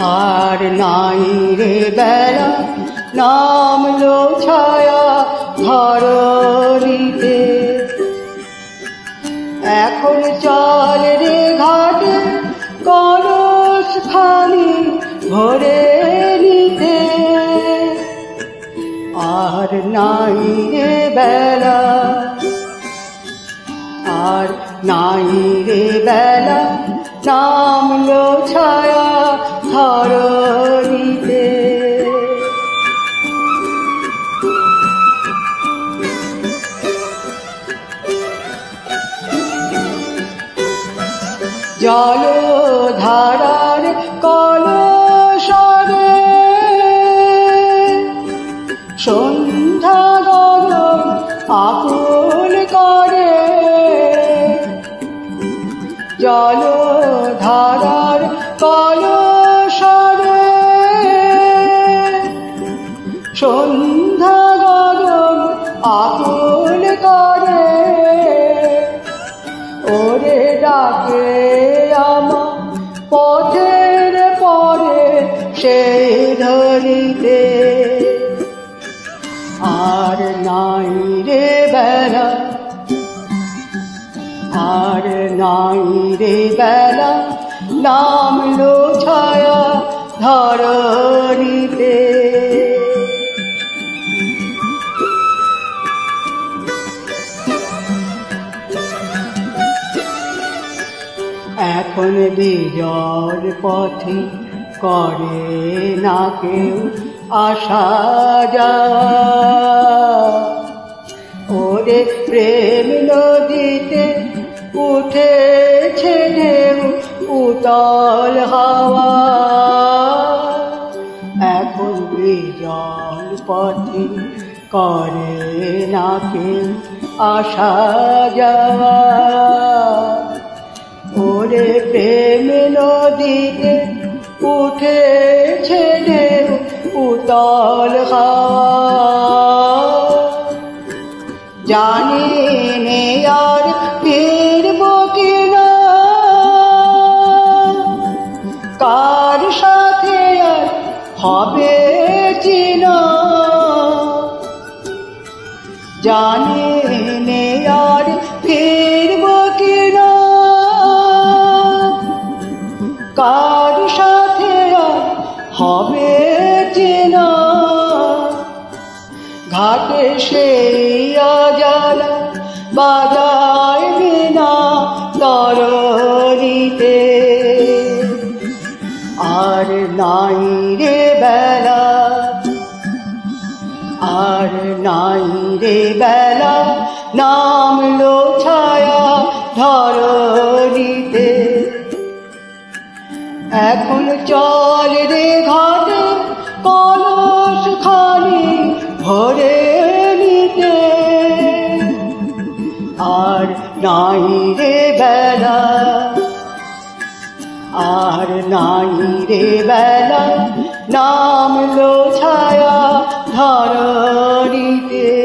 আর নাই রে বেলা নামলো ছায়া ধরণীতে। এখন চল রে ঘাটে কলস খালি ভরে নিতে। আর নাই রে বেলা, আর নাই রে বেলা নামলো ছায়া ধরণীতে। জল ধারার কলসরে সন্ধ্যা গগন আকুল করে। জল ডাকে আমার পথের পরে সেই ধরিতে আর নাই রে বেলা, আর নাই রে বেলা নামলো ছায়া ধরণীতে। এখন বিজর পথে করে না কেউ আসা যাওয়া ওরে প্রেম নদীতে উঠেছে ঢেউ, উতল হাওয়া। এখন বিজল পথে করে না কেউ আসা যাওয়া উঠেছে ঢেউ উতল জানি নে আর ফিরব কিনা। কার সাথে হবে চিনা? জানি ঘাটে সেই আজালা বাজায় বিনা তরণীতে। আর নাই রে বেলা, আর নাই রে বেলা নামলো ছায়া ধরণীতে। এখন চল রে ঘাটে ভরে নিতে। আর নাই রে বেলা। আর নাই রে বেলা। নাম লো ছায়া ধরণীতে।